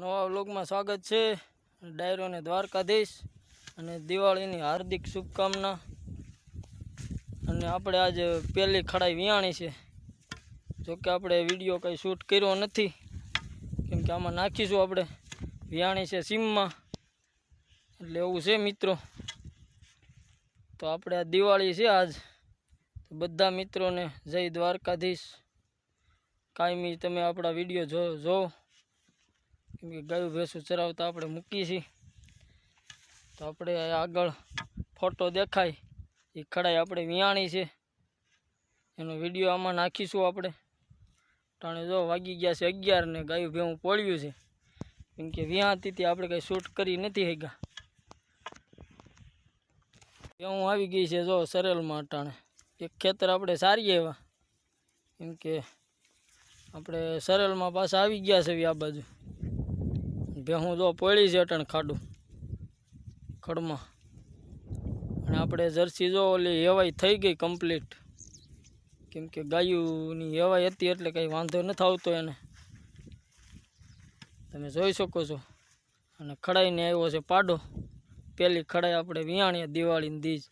નવા વ્લોગમાં સ્વાગત છે. ડાયરો અને દ્વારકાધીશ અને દિવાળીની હાર્દિક શુભકામના. અને આપણે આજે પહેલી ખડાઈ વિયાણી છે. જોકે આપણે વીડિયો કંઈ શૂટ કર્યો નથી. કેમ કે આમાં નાખીશું આપણે. વિયાણી છે સીમમાં. એટલે એવું છે મિત્રો. તો આપણે આ દિવાળી છે આજ. બધા મિત્રોને જય દ્વારકાધીશ. કાયમી તમે આપણા વીડિયો જો જો. કેમ કે ગાયું ભેંસું ચરાવતા આપણે મૂકીએ છીએ. તો આપણે આગળ ફોટો દેખાય. એ ખડાઈ આપણે વિયાણી છે. એનો વીડિયો આમાં નાખીશું આપણે. ટાણે જો વાગી ગયા છે અગિયાર ને ગાયું ભેવું પોળ્યું છે. કેમ કે વિયાતી હતી આપણે કંઈ શૂટ કરી નથી હગ્યા ભેવું આવી ગઈ છે જો સરેલમાં અટાણે એક ખેતર આપણે સારીએ એવા. કેમ કે આપણે સરેલમાં પાછા આવી ગયા છે આ બાજુ. ભેહું જો પડી છે અટણ ખાડું, ખડમાં. અને આપણે જર્સી જો ઓલી હેવાઈ થઈ ગઈ કમ્પ્લીટ કેમ કે ગાયુંની હેવાઈ હતી એટલે કંઈ વાંધો નથી આવતો એને. તમે જોઈ શકો છો. અને ખડાઈને આવ્યો છે પાડો. પહેલી ખડાઈ આપણે વિયાણીએ દિવાળીની દીજ.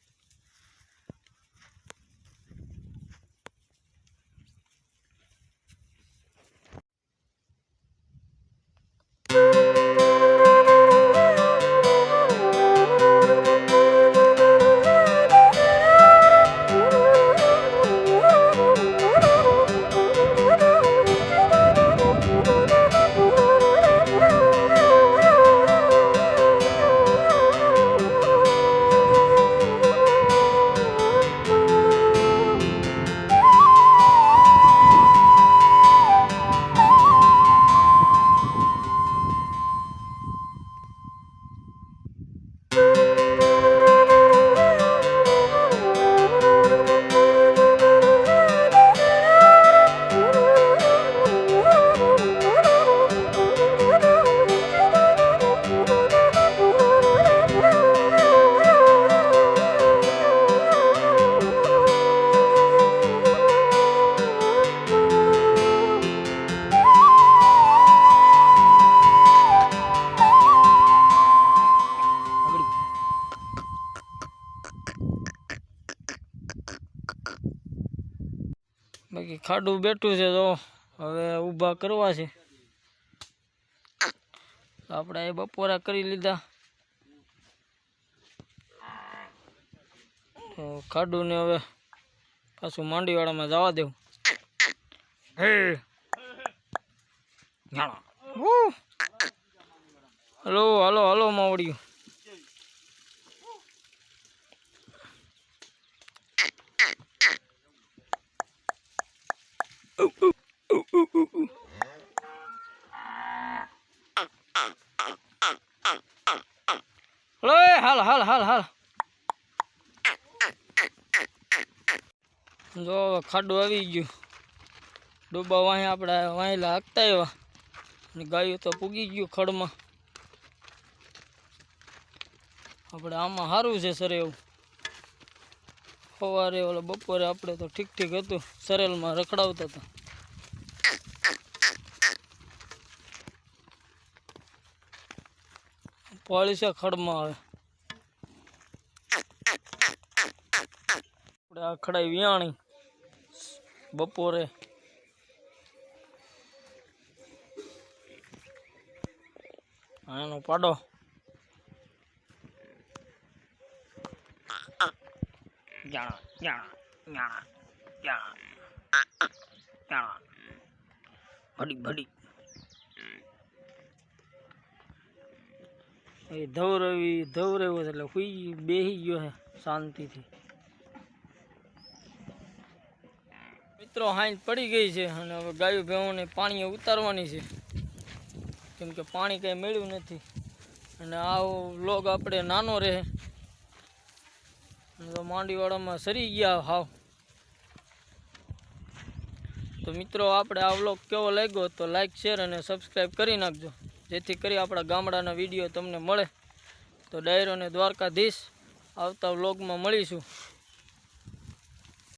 બાકી ખાડું બેઠું છે તો હવે ઊભા કરવા છે. આપણે એ બપોરા કરી લીધા. તો ખાડું ને હવે પાછું માંડીવાળામાં જવા દેવું. હે. હલો હલો હલો માવડિયું હલો હાલ હાલ હાલ જો ખાડું આવી ગયો. ડોબા વાંહે આપણે વાંહેલા હાકતા આવ્યા અને ગાયું તો પૂગી ગયું ખડમાં. આપણે આમાં સારું છે સર એવું. સવારે ઓલા બપોરે આપણે તો ઠીક ઠીક હતું સરેલમાં રખડાવતા હતા. પાળી ખડમાં આવે. આપણે આ ખડાઈ વિયાણી, બપોરે. આનો પાડો. જાણા જાણા જાણા જાણા ભડી ભડી એ ધવરવી ધવરેવો છે એટલે હુઈ બેહી ગયો હે શાંતિથી. મિત્રો હાંજ પડી ગઈ છે અને હવે ગાયો ભેવોને પાણી ઉતારવાની છે. કેમ કે પાણી કંઈ મળ્યું નથી. અને આવો લોગ આપણે નાનો રહે. તો માંડીવાળામાં સરી ગયા હાવ. તો મિત્રો, આપણે આ વ્લોગ કેવો લાગ્યો તો લાઈક શેર અને સબસ્ક્રાઈબ કરી નાખજો. જેથી કરી આપણા ગામડાના વીડિયો તમને મળે. તો ડાયરો અને દ્વારકાધીશ આવતા વ્લોગમાં મળીશું.